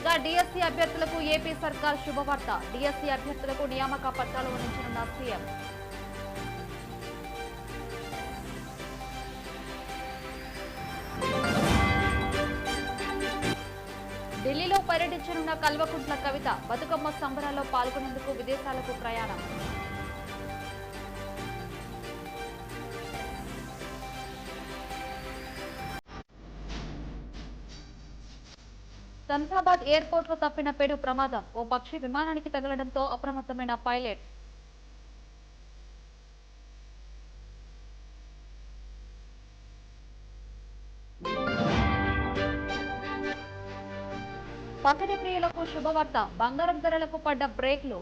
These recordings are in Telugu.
ఇక డిఎస్సీ అభ్యర్థులకు ఏపీ సర్కార్ శుభవార్త. డిఎస్సీ అభ్యర్థులకు నియామక పత్రాలు అందించనున్న సీఎం. ఢిల్లీలో పర్యటించనున్న కల్వకుంట్ల కవిత బతుకమ్మ సంబరాల్లో పాల్గొనేందుకు విదేశాలకు ప్రయాణం. సంతాబాద్ ఎయిర్పోర్ట్లో తప్పిన పేడు ప్రమాదం. ఓ పక్షి విమానానికి తగలడంతో అప్రమత్తమైన పైలట్. పంపిణీ ప్రియులకు శుభవార్త. బంగారం ధరలకు పడ్డ బ్రేక్లు.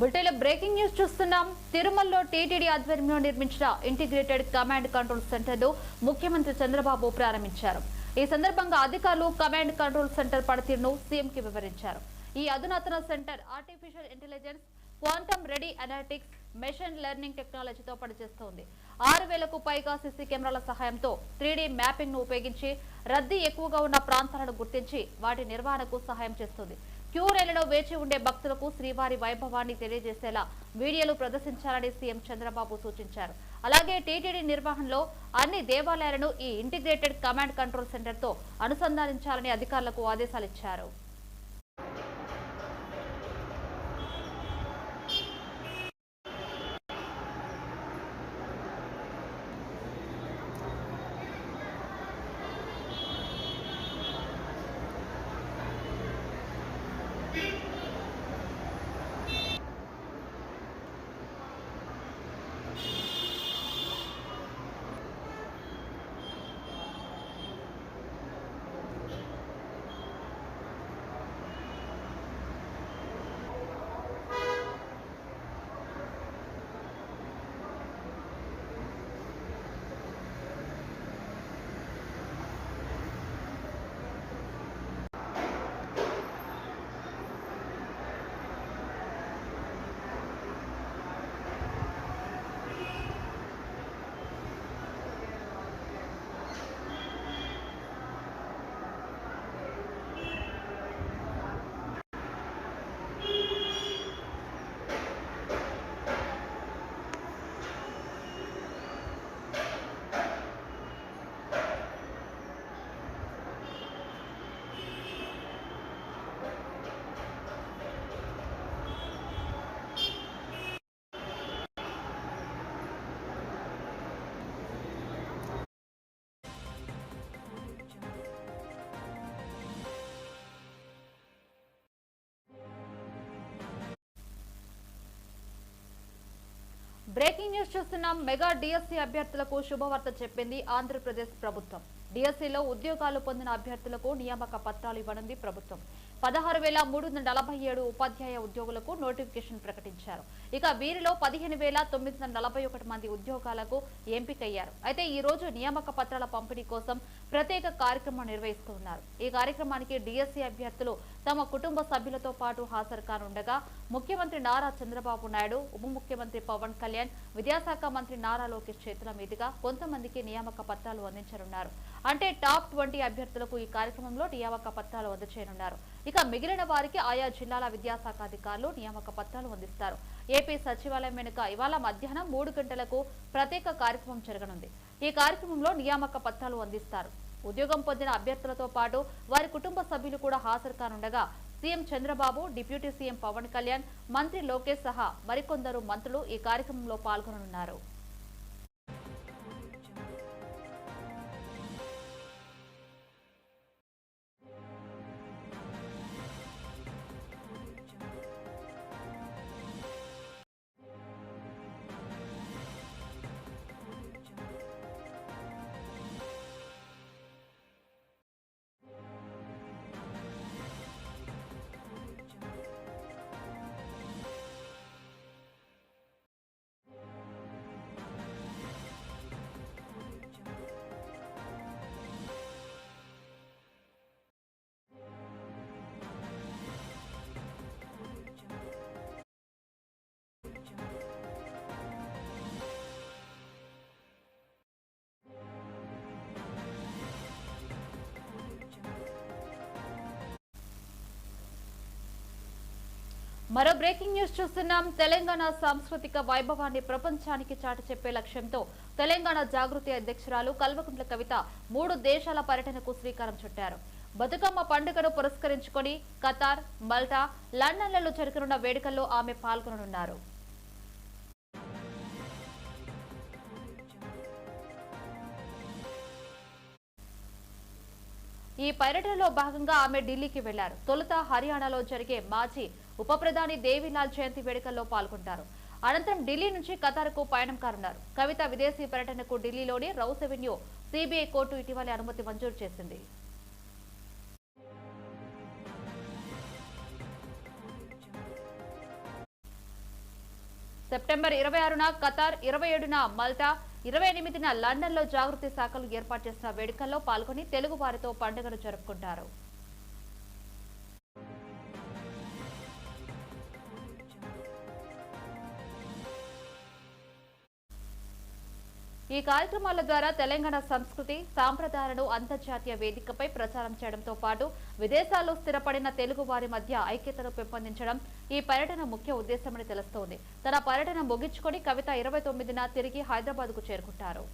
బుల్టెల బ్రేకింగ్ న్యూస్ చూస్తున్నాం. తిరుమలలో టీటీడీ ఆధ్వర్యంలో నిర్మించిన ఇంటిగ్రేటెడ్ కమాండ్ కంట్రోల్ సెంటర్ను ముఖ్యమంత్రి చంద్రబాబు ప్రారంభించారు. ఈ సందర్భంగా అధికారులు కమాండ్ కంట్రోల్ సెంటర్ పనితీరును సీఎంకి వివరించారు. ఈ అధునాతన centre artificial intelligence quantum ready analytics machine learning టెక్నాలజీతో పనిచేస్తోంది. ఆరు వేలకు పైగా సీసీ కెమెరాల సహాయంతో త్రీడీ మ్యాపింగ్ను ఉపయోగించి రద్దీ ఎక్కువగా ఉన్న ప్రాంతాలను గుర్తించి వాటి నిర్వహణకు సహాయం చేస్తుంది. క్యూ రైళ్ళలో వేచి ఉండే భక్తులకు శ్రీవారి వైభవాన్ని తెలియజేసేలా వీడియోలు ప్రదర్శించాలని సీఎం చంద్రబాబు సూచించారు. అలాగే టీటీడీ నిర్వహణలో అన్ని దేవాలయాలను ఈ ఇంటిగ్రేటెడ్ కమాండ్ కంట్రోల్ సెంటర్తో అనుసంధానించాలని అధికారులకు ఆదేశాలు బ్రేకింగ్ న్యూస్ చూస్తున్నాం. మెగా డిఎస్సీ అభ్యర్థులకు శుభవార్త చెప్పింది ఆంధ్రప్రదేశ్ ప్రభుత్వం. డిఎస్సీలో ఉద్యోగాలు పొందిన అభ్యర్థులకు నియామక పత్రాలు ఇవ్వనుంది ప్రభుత్వం. పదహారు వేల మూడు వందల నలభై ఏడు ఉపాధ్యాయ ఉద్యోగులకు నోటిఫికేషన్ ప్రకటించారు. ఇక వీరిలో పదిహేను వేల తొమ్మిది వందల నలభై ఒకటి మంది ఉద్యోగాలకు ఎంపికయ్యారు. అయితే ఈ రోజు నియామక పత్రాల పంపిణీ కోసం ప్రత్యేక కార్యక్రమం నిర్వహిస్తున్నారు. ఈ కార్యక్రమానికి డిఎస్సీ అభ్యర్థులు తమ కుటుంబ సభ్యులతో పాటు హాజరు కానుండగా ముఖ్యమంత్రి నారా చంద్రబాబు నాయుడు ఉప ముఖ్యమంత్రి పవన్ కళ్యాణ్ విద్యాశాఖ మంత్రి నారా లోకేష్ చేతుల మీదుగా కొంతమందికి నియామక పత్రాలు అందించనున్నారు. అంటే టాప్ ట్వంటీ అభ్యర్థులకు ఈ కార్యక్రమంలో నియామక పత్రాలు అందచేయనున్నారు ఇక మిగిలిన వారికి ఆయా జిల్లాల విద్యాశాఖ అధికారులు నియామక పత్రాలు అందిస్తారు. ఏపీ సచివాలయం వెనుక ఇవాళ మధ్యాహ్నం మూడు గంటలకు ప్రత్యేక కార్యక్రమం జరగనుంది. ఈ కార్యక్రమంలో నియామక పత్రాలు అందిస్తారు. ఉద్యోగం పొందిన అభ్యర్థులతో పాటు వారి కుటుంబ సభ్యులు కూడా హాజరు కానుండగా CM Chandrababu deputy CM Pawan Kalyan మంత్రి లోకేష్ సహా మరికొందరు మంత్రులు ఈ కార్యక్రమంలో పాల్గొననున్నారు. మరో బ్రేకింగ్ న్యూస్ చూస్తున్నాం. తెలంగాణ సాంస్కృతిక వైభవాన్ని ప్రపంచానికి చాటి చెప్పే లక్ష్యంతో తెలంగాణ జాగృతి అధ్యక్షురాలు కల్వకుంట్ల కవిత మూడు దేశాల పర్యటనకు శ్రీకారం చుట్టారు. బతుకమ్మ పండుగను పురస్కరించుకొని ఖతార్ మల్టా లండన్లలో జరగనున్న వేడుకల్లో ఆమె పాల్గొననున్నారు. ఈ పర్యటనలో భాగంగా ఆమె ఢిల్లీకి వెళ్ళారు. తొలుత హర్యానాలో జరిగే మాజీ ఉప ప్రధాని దేవీలాల్ జయంతి వేడుకల్లో పాల్గొంటారు. అనంతరం ఢిల్లీ నుంచి ఖతార్కు పయనం కానున్నారు. కవిత విదేశీ పర్యటనకు ఢిల్లీలోని రౌస్ ఎవెన్యూ సిబిఐ కోర్టు ఇటీవలే అనుమతి మంజూరు చేసింది. సెప్టెంబర్ ఇరవై ఆరున ఖతార్ ఇరవై ఏడున మల్టా ఇరవై ఎనిమిదిన లండన్లో జాగృతి శాఖలు ఏర్పాటు చేసిన వేడుకల్లో పాల్గొని తెలుగు వారితో పండుగను జరుపుకుంటారు. ఈ కార్యక్రమాల ద్వారా తెలంగాణ సంస్కృతి సాంప్రదాయాలను అంతర్జాతీయ వేదికపై ప్రచారం చేయడంతో పాటు విదేశాల్లో స్థిరపడిన తెలుగు వారి మధ్య ఐక్యతను పెంపొందించడం ఈ పర్యటన ముఖ్య ఉద్దేశమని తెలుస్తోంది. తన పర్యటన ముగించుకొని కవిత ఇరవై తొమ్మిదిన తిరిగి హైదరాబాద్కు చేరుకుంటారు.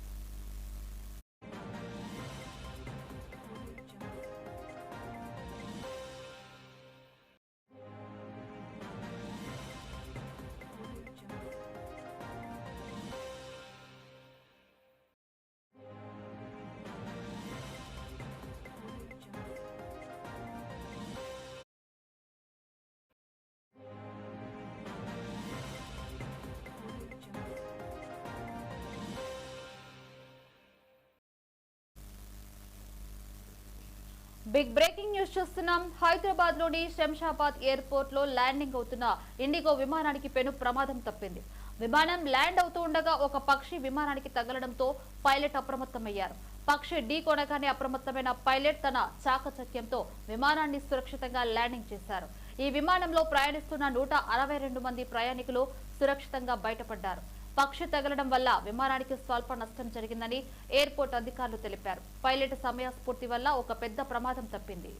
బిగ్ బ్రేకింగ్ న్యూస్ చూస్తున్నాం. హైదరాబాద్లోని శంషాబాద్ ఎయిర్పోర్ట్లో ల్యాండింగ్ అవుతున్న ఇండిగో విమానానికి పెను ప్రమాదం తప్పింది. విమానం ల్యాండ్ అవుతూ ఉండగా ఒక పక్షి విమానానికి తగలడంతో పైలట్ అప్రమత్తమయ్యారు. పక్షి ఢీ కొనగానే అప్రమత్తమైన పైలట్ తన చాకచక్యంతో విమానాన్ని సురక్షితంగా ల్యాండింగ్ చేశారు. ఈ విమానంలో ప్రయాణిస్తున్న నూట అరవై రెండు మంది ప్రయాణికులు సురక్షితంగా బయటపడ్డారు. పక్షి తగలడం వల్ల విమానానికి స్వల్ప నష్టం జరిగిందని ఎయిర్పోర్ట్ అధికారులు తెలిపారు. పైలట్ సమయస్ఫూర్తి వల్ల ఒక పెద్ద ప్రమాదం తప్పింది.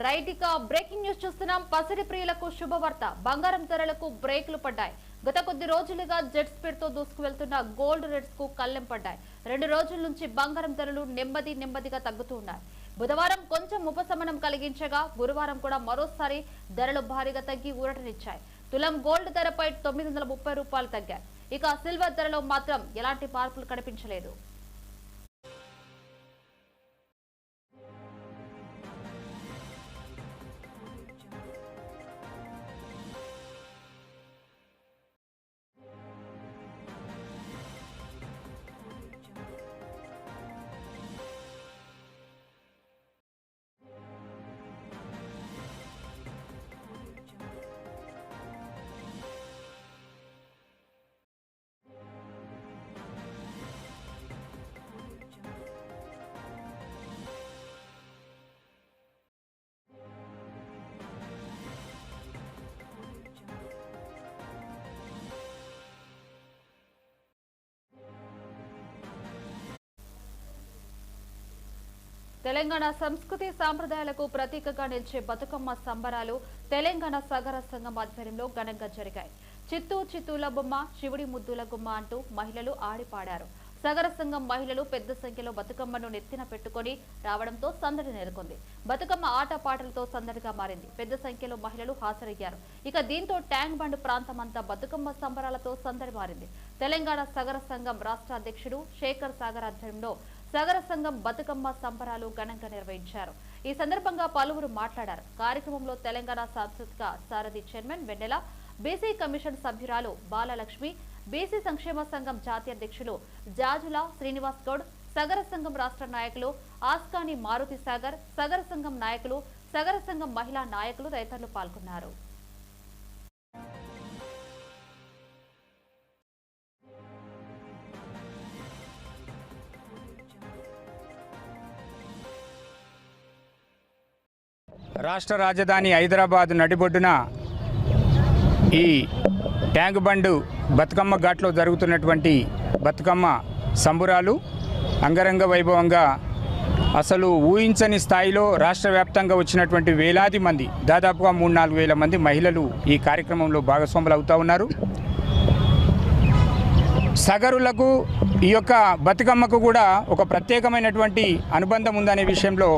రైట్ ఇక బ్రేకింగ్ న్యూస్ చూస్తున్నాం. పసిడి ప్రియులకు శుభవార్త. బంగారం ధరలకు బ్రేకులు పడ్డాయి. గత కొద్ది రోజులుగా జెట్ స్పీడ్తో దూసుకు వెళ్తున్న గోల్డ్ రేట్స్కు కళ్ళెం పడ్డాయి. రెండు రోజుల నుంచి బంగారం ధరలు నెమ్మది నెమ్మదిగా తగ్గుతూ ఉన్నాయి. బుధవారం కొంచెం ఉపశమనం కలిగించగా గురువారం కూడా మరోసారి ధరలు భారీగా తగ్గి ఊరటనిచ్చాయి. తులం గోల్డ్ ధరపై తొమ్మిది వందల ముప్పై రూపాయలు తగ్గాయి. ఇక సిల్వర్ ధరలో మాత్రం ఎలాంటి మార్పులు కనిపించలేదు. తెలంగాణ సంస్కృతి సాంప్రదాయాలకు ప్రతీకగా నిలిచే బతుకమ్మ సంబరాలు తెలంగాణ సగర సంఘం ఆధ్వర్యంలో ఘనంగా జరిగాయి. చిత్తూ చిత్తూల బొమ్మ శివుడి ముద్దుల గుమ్మ అంటూ మహిళలు ఆడిపాడారు. సగర సంఘం మహిళలు పెద్ద సంఖ్యలో బతుకమ్మను నెత్తిన పెట్టుకొని రావడంతో సందడి నెలకొంది. బతుకమ్మ ఆట పాటలతో సందడిగా మారింది. పెద్ద సంఖ్యలో మహిళలు హాజరయ్యారు. ఇక దీంతో ట్యాంక్ బండ్ ప్రాంతమంతా బతుకమ్మ సంబరాలతో సందడి మారింది. తెలంగాణ సగర సంఘం రాష్ట్ర అధ్యక్షుడు శేఖర్ సాగర్ ఆధ్వర్యంలో సగర సంఘం బతుకమ్మ సంబరాలు ఘనంగా నిర్వహించారు. ఈ సందర్భంగా పలువురు మాట్లాడారు. కార్యక్రమంలో తెలంగాణ సాంస్కృతిక సారథి చైర్మన్ వెన్నెల బీసీ కమిషన్ సభ్యురాలు బాలలక్ష్మి బీసీ సంక్షేమ సంఘం జాతీయ అధ్యక్షులు జాజుల శ్రీనివాస్ గౌడ్ సగర సంఘం రాష్ట్ర నాయకులు ఆస్కాని మారుతి సాగర్ సగర సంఘం నాయకులు సగర సంఘం మహిళా నాయకులు తదితరులు పాల్గొన్నారు. రాష్ట్ర రాజధాని హైదరాబాద్ నడిబొడ్డున ఈ ట్యాంక్ బండు బతుకమ్మ ఘాట్లో జరుగుతున్నటువంటి బతుకమ్మ సంబురాలు అంగరంగ వైభవంగా అసలు ఊహించని స్థాయిలో రాష్ట్ర వ్యాప్తంగా వచ్చినటువంటి వేలాది మంది దాదాపుగా మూడు నాలుగు వేల మంది మహిళలు ఈ కార్యక్రమంలో భాగస్వాములు అవుతూ ఉన్నారు. సగరులకు ఈ యొక్క బతుకమ్మకు కూడా ఒక ప్రత్యేకమైనటువంటి అనుబంధం ఉందనే విషయంలో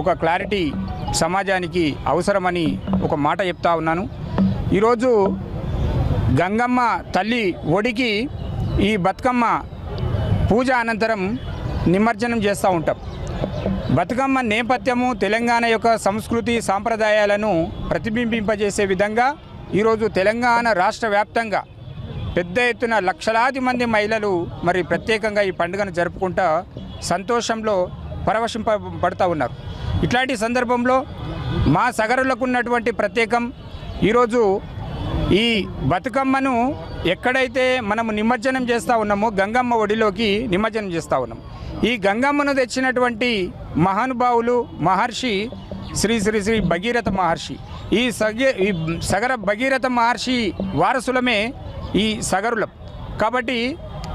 ఒక క్లారిటీ సమాజానికి అవసరమని ఒక మాట చెప్తా ఉన్నాను. ఈరోజు గంగమ్మ తల్లి ఒడికి ఈ బతుకమ్మ పూజ అనంతరం నిమజ్జనం చేస్తూ ఉంటాం. బతుకమ్మ నేపథ్యము తెలంగాణ యొక్క సంస్కృతి సాంప్రదాయాలను ప్రతిబింబింపజేసే విధంగా ఈరోజు తెలంగాణ రాష్ట్ర వ్యాప్తంగా పెద్ద ఎత్తున లక్షలాది మంది మహిళలు మరి ప్రత్యేకంగా ఈ పండుగను జరుపుకుంటా సంతోషంలో పరవశింపబడుతూ ఉన్నారు. ఇట్లాంటి సందర్భంలో మా సగరులకు ఉన్నటువంటి ప్రత్యేకం ఈరోజు ఈ బతుకమ్మను ఎక్కడైతే మనము నిమజ్జనం చేస్తూ ఉన్నామో గంగమ్మ ఒడిలోకి నిమజ్జనం చేస్తూ ఉన్నాం. ఈ గంగమ్మను తెచ్చినటువంటి మహానుభావులు మహర్షి శ్రీ శ్రీ శ్రీ భగీరథ మహర్షి. ఈ సగ ఈ సగర భగీరథ మహర్షి వారసులమే ఈ సగరులం. కాబట్టి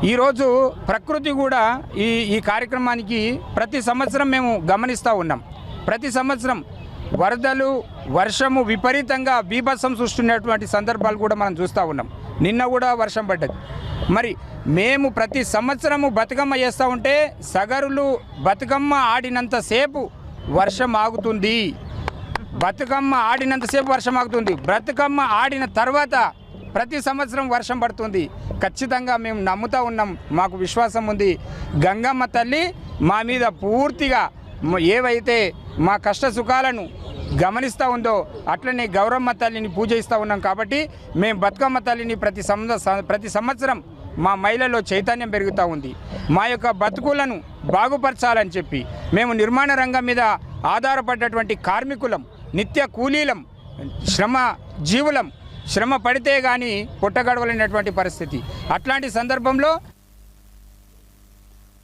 ఈరోజు ప్రకృతి కూడా ఈ ఈ కార్యక్రమానికి ప్రతి సంవత్సరం మేము గమనిస్తూ ఉన్నాం. ప్రతి సంవత్సరం వరదలు వర్షము విపరీతంగా బీభత్సం సృష్టినటువంటి సందర్భాలు కూడా మనం చూస్తూ ఉన్నాం. నిన్న కూడా వర్షం పడ్డది. మరి మేము ప్రతి సంవత్సరము బతుకమ్మ చేస్తూ ఉంటే సగరులు బతుకమ్మ ఆడినంతసేపు వర్షం ఆగుతుంది. బతుకమ్మ ఆడినంతసేపు వర్షం ఆగుతుంది. బతుకమ్మ ఆడిన తర్వాత ప్రతి సంవత్సరం వర్షం పడుతుంది. ఖచ్చితంగా మేము నమ్ముతా ఉన్నాం. మాకు విశ్వాసం ఉంది. గంగమ్మ తల్లి మా మీద పూర్తిగా ఏవైతే మా కష్ట సుఖాలను గమనిస్తూ ఉందో అట్లనే గౌరమ్మ తల్లిని పూజిస్తూ ఉన్నాం కాబట్టి మేము బతుకమ్మ తల్లిని ప్రతి ప్రతి సంవత్సరం మా మహిళల్లో చైతన్యం పెరుగుతూ ఉంది. మా యొక్క బతుకులను బాగుపరచాలని చెప్పి మేము నిర్మాణ రంగం మీద ఆధారపడ్డటువంటి కార్మికులం నిత్య కూలీలం శ్రమ జీవులం శ్రమ పడితే కానీ పుట్టగడవలేనటువంటి పరిస్థితి. అట్లాంటి సందర్భంలో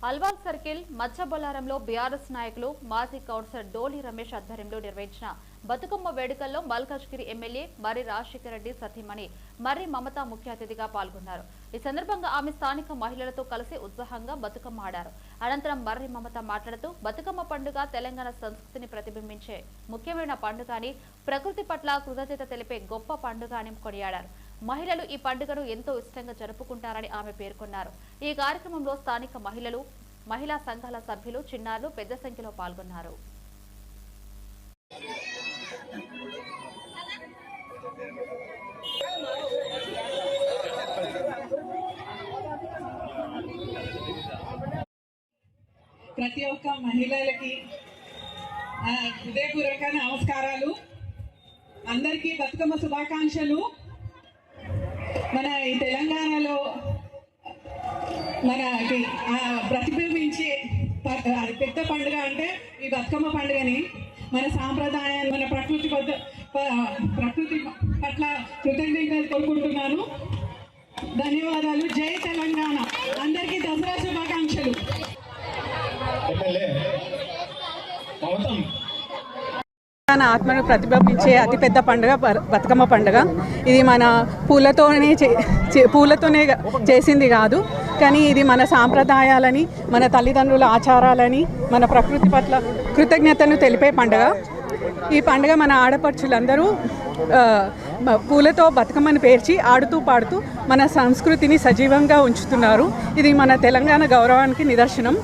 అల్వాల్ సర్కిల్ మచ్చబొలారంలో బీఆర్ఎస్ నాయకులు మాజీ కౌన్సిలర్ డోలి రమేష్ ఆధ్వర్యంలో నిర్వహించిన బతుకమ్మ వేడుకల్లో మల్కాజ్గిరి ఎమ్మెల్యే మర్రి రాజశేఖర రెడ్డి సతీమణి మర్రి మమత ముఖ్య అతిథిగా పాల్గొన్నారు. ఈ సందర్భంగా ఆమె స్థానిక మహిళలతో కలిసి ఉత్సాహంగా బతుకమ్మ ఆడారు. అనంతరం మర్రి మమత మాట్లాడుతూ బతుకమ్మ పండుగ తెలంగాణ సంస్కృతిని ప్రతిబింబించే ముఖ్యమైన పండుగ అని ప్రకృతి పట్ల కృతజ్ఞత తెలిపే గొప్ప పండుగ అని కొనియాడారు. మహిళలు ఈ పండుగను ఎంతో ఇష్టంగా జరుపుకుంటారని ఆమె పేర్కొన్నారు. ఈ కార్యక్రమంలో స్థానిక మహిళలు మహిళా సంఘాల సభ్యులు చిన్నారులు పెద్ద సంఖ్యలో పాల్గొన్నారు. ప్రతి ఒక్క మహిళలకి హృదయపూర్వక నమస్కారాలు. అందరికీ బతుకమ్మ శుభాకాంక్షలు. మన ఈ తెలంగాణలో మనకి ప్రతిబింబించే ప- అది పెద్ద పండుగ అంటే ఈ బతుకమ్మ పండుగని మన సాంప్రదాయాన్ని మన ప్రకృతి పద్ధ ప- ప్రకృతి పట్ల కృతజ్ఞతలు కోరుకుంటున్నాను. ధన్యవాదాలు. జై తెలంగాణ. అందరికీ దసరా శుభ ఆత్మను ప్రతిబింబించే అతిపెద్ద పండుగ బతుకమ్మ పండుగ. ఇది మన పూలతోనే చే- చే- పూలతోనే చేసింది కాదు కానీ ఇది మన సాంప్రదాయాలని మన తల్లిదండ్రుల ఆచారాలని మన ప్రకృతి పట్ల కృతజ్ఞతను తెలిపే పండుగ. ఈ పండుగ మన ఆడపడుచులందరూ పూలతో బతుకమ్మను పేర్చి ఆడుతూ పాడుతూ మన సంస్కృతిని సజీవంగా ఉంచుతున్నారు. ఇది మన తెలంగాణ గౌరవానికి నిదర్శనం.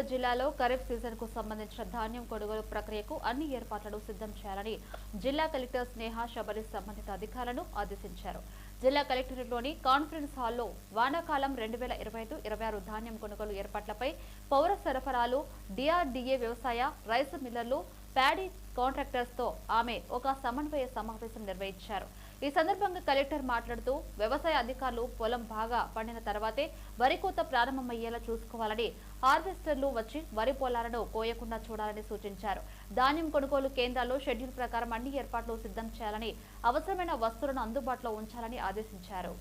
నల్గొండ జిల్లాలో ఖరీఫ్ సీజన్కు సంబంధించిన ధాన్యం కొనుగోలు ప్రక్రియకు అన్ని ఏర్పాట్లను సిద్ధం చేయాలని జిల్లా కలెక్టర్ స్నేహ శబరి సంబంధిత అధికారులను ఆదేశించారు. జిల్లా కలెక్టరేట్లోని కాన్ఫరెన్స్ హాల్లో వానాకాలం రెండు వేల ఇరవై ఐదు ఇరవై ఆరు ధాన్యం కొనుగోలు ఏర్పాట్లపై పౌర సరఫరాలు డిఆర్డీఏ వ్యవసాయ రైస్ మిల్లర్లు ప్యాడీ కాంట్రాక్టర్స్తో ఆమె ఒక సమన్వయ సమావేశం నిర్వహించారు. ఈ సందర్భంగా కలెక్టర్ మాట్లాడుతూ వ్యవసాయ అధికారులు పొలం బాగా పండిన తర్వాతే వరి కోత ప్రారంభమయ్యేలా చూసుకోవాలని హార్వెస్టర్లు వచ్చి వరి పొలాలను కోయకుండా చూడాలని సూచించారు. ధాన్యం కొనుగోలు కేంద్రాల్లో షెడ్యూల్ ప్రకారం అన్ని ఏర్పాట్లు సిద్ధం చేయాలని అవసరమైన వస్తువులను అందుబాటులో ఉంచాలని ఆదేశించారు.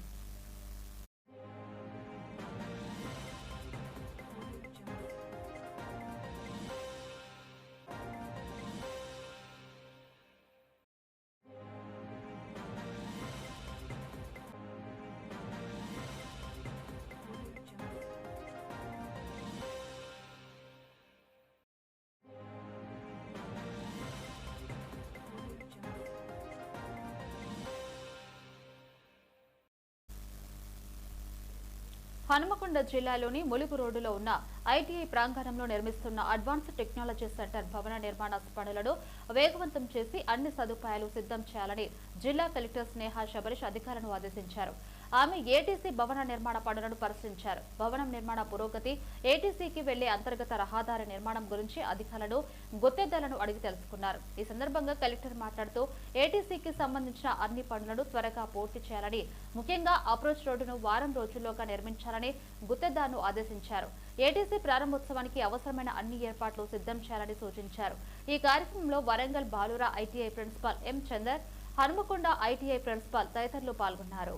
హనుమకొండ జిల్లాలోని ములుగు రోడ్డులో ఉన్న ఐటీఐ ప్రాంగణంలో నిర్మిస్తున్న అడ్వాన్స్డ్ టెక్నాలజీ సెంటర్ భవన నిర్మాణ పనులను వేగవంతం చేసి అన్ని సదుపాయాలు సిద్ధం చేయాలని జిల్లా కలెక్టర్ స్నేహ శబరీష్ అధికారులను ఆదేశించారు. ఆమె ఏటీసీ భవన నిర్మాణ పనులను పరిశీలించారు. భవనం నిర్మాణ పురోగతి ఏటీసీకి వెళ్ళే అంతర్గత రహదారి నిర్మాణం గురించి అధికారులను గుత్తేదాలను అడిగి తెలుసుకున్నారు. ఈ సందర్భంగా కలెక్టర్ మాట్లాడుతూ ఏటీసీకి సంబంధించిన అన్ని పనులను త్వరగా పూర్తి చేయాలని ముఖ్యంగా అప్రోచ్ రోడ్డును వారం రోజుల్లోగా నిర్మించాలని గుత్తేదారును ఆదేశించారు. ఏటీసీ ప్రారంభోత్సవానికి అవసరమైన అన్ని ఏర్పాట్లు సిద్ధం చేయాలని సూచించారు. ఈ కార్యక్రమంలో Warangal బాలురా ITI principal M Chandar Hanumakonda ITI principal తదితరులు పాల్గొన్నారు.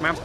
ma'am.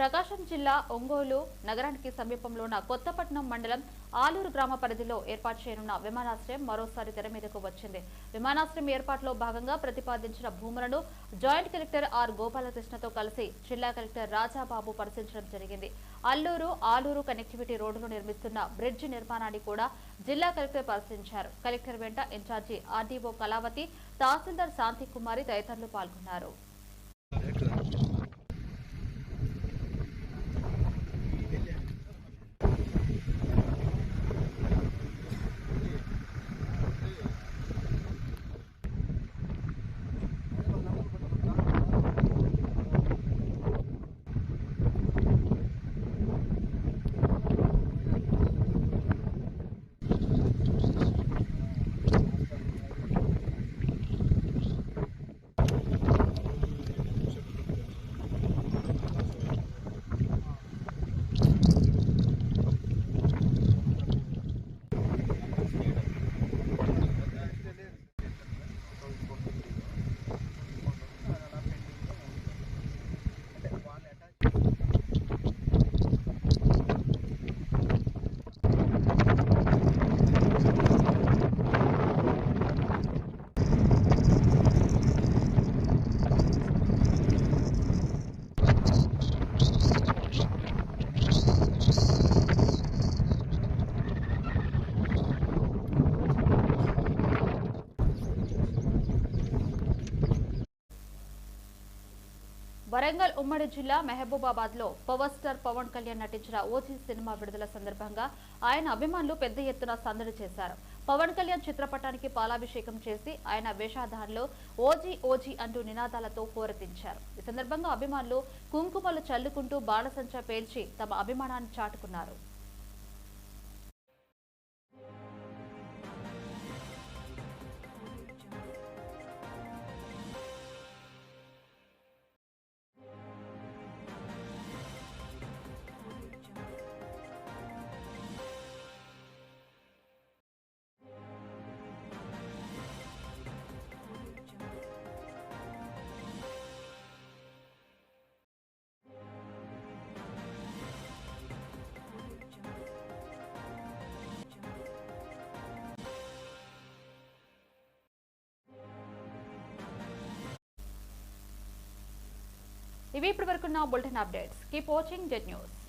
ప్రకాశం జిల్లా ఒంగోలు నగరానికి సమీపంలో ఉన్న కొత్తపట్నం మండలం ఆలూరు గ్రామ పరిధిలో ఏర్పాటు చేయనున్న విమానాశ్రయం మరోసారి తెర మీదకు వచ్చింది. విమానాశ్రయం ఏర్పాటులో భాగంగా ప్రతిపాదించిన భూములను జాయింట్ కలెక్టర్ ఆర్ గోపాలకృష్ణతో కలిసి జిల్లా కలెక్టర్ రాజాబాబు పరిశీలించడం జరిగింది. అల్లూరు ఆలూరు కనెక్టివిటీ రోడ్డును నిర్మిస్తున్న బ్రిడ్జ్ నిర్మాణాన్ని కూడా జిల్లా కలెక్టర్ పరిశీలించారు. కలెక్టర్ వెంట in charge RDO Kalavathi tahsildar Shanti Kumari తదితరులు పాల్గొన్నారు. వరంగల్ ఉమ్మడి జిల్లా మహబూబాబాద్లో పవర్ స్టార్ పవన్ కళ్యాణ్ నటించిన ఓజీ సినిమా విడుదల సందర్భంగా ఆయన అభిమానులు పెద్ద ఎత్తున సందడి చేశారు. పవన్ కళ్యాణ్ చిత్రపటానికి పాలాభిషేకం చేసి ఆయన వేషాధారంలో ఓజీ ఓజీ అంటూ నినాదాలతో హోరెత్తించారు. ఈ సందర్భంగా అభిమానులు కుంకుమలు చల్లుకుంటూ బాణసంచా పేల్చి తమ అభిమానాన్ని చాటుకున్నారు. ఇవి ఇప్పటి వరకున్న bulletin updates. Keep watching Z news.